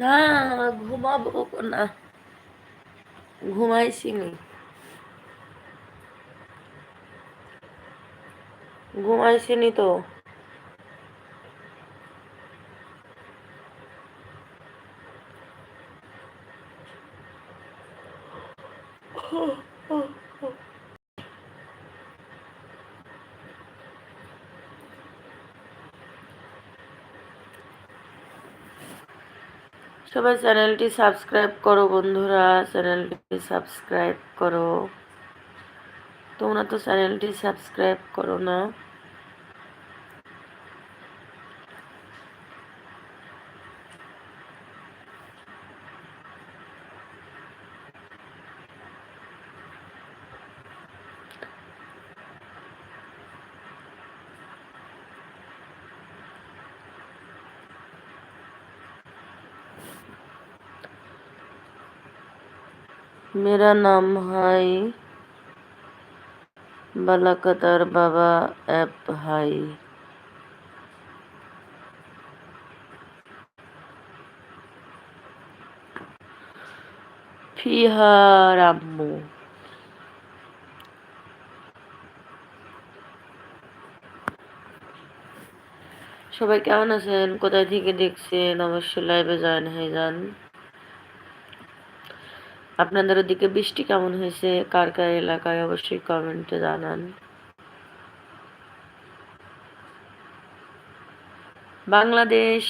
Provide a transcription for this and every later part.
না ঘুমাবো না। ঘুমাইছি নি ঘুমাইছিনি তো। সবাই চ্যানেলটি সাবস্ক্রাইব করো বন্ধুরা চ্যানেলটি সাবস্ক্রাইব করো। তোমরা তো চ্যানেলটি সাবস্ক্রাইব করো না। मेरा नाम है बलकतर बाबा ऐप है ফিহার আম্মু সবাই কেমন আছেন কোথায় থেকে দেখছেন অবশ্যই লাইভে জয়েন হয়ে যান আপনাদের ওদিকে বৃষ্টি কেমন হয়েছে? কার কার এলাকায়? অবশ্যই কমেন্টে জানান। বাংলাদেশ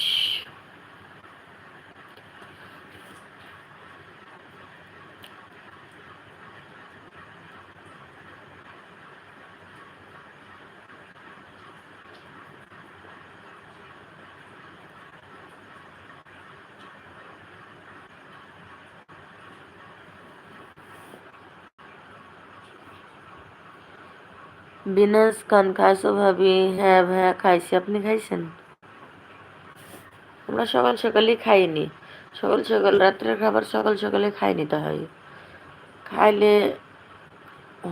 বিনাশ খান খাইছো ভাবি হ্যাঁ ভাইয়া খাইছি। আপনি খাইছেন? আমরা সকাল সকালই খাইনি। সকাল সকাল, রাত্রের খাবার সকাল সকালে খাই নিতে হয়। খাইলে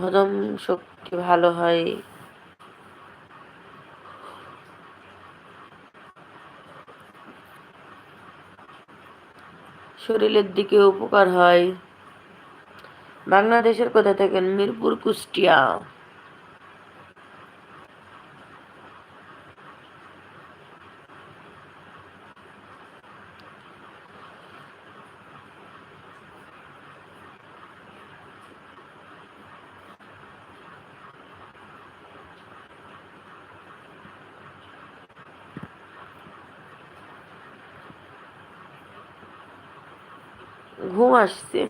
হজম শক্তি ভালো হয়। শরীরের দিকে উপকার হয়। বাংলাদেশের কোথা থাকেন মিরপুর, কুষ্টিয়া। ঘুম আসছে।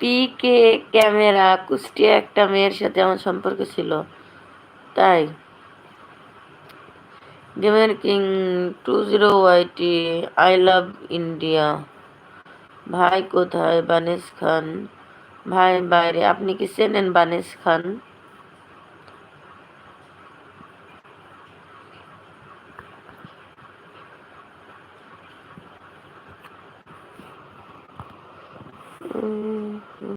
পিকে ক্যামেরা, কুষ্টিয়া একটা মেয়ের সাথে আমার সম্পর্ক ছিল। তাই গেমের king two zero YT I love India ভাই কোথায় বানেশ খান ভাই বাইরে আপনি কি চেনেন বানেশ খান Mm.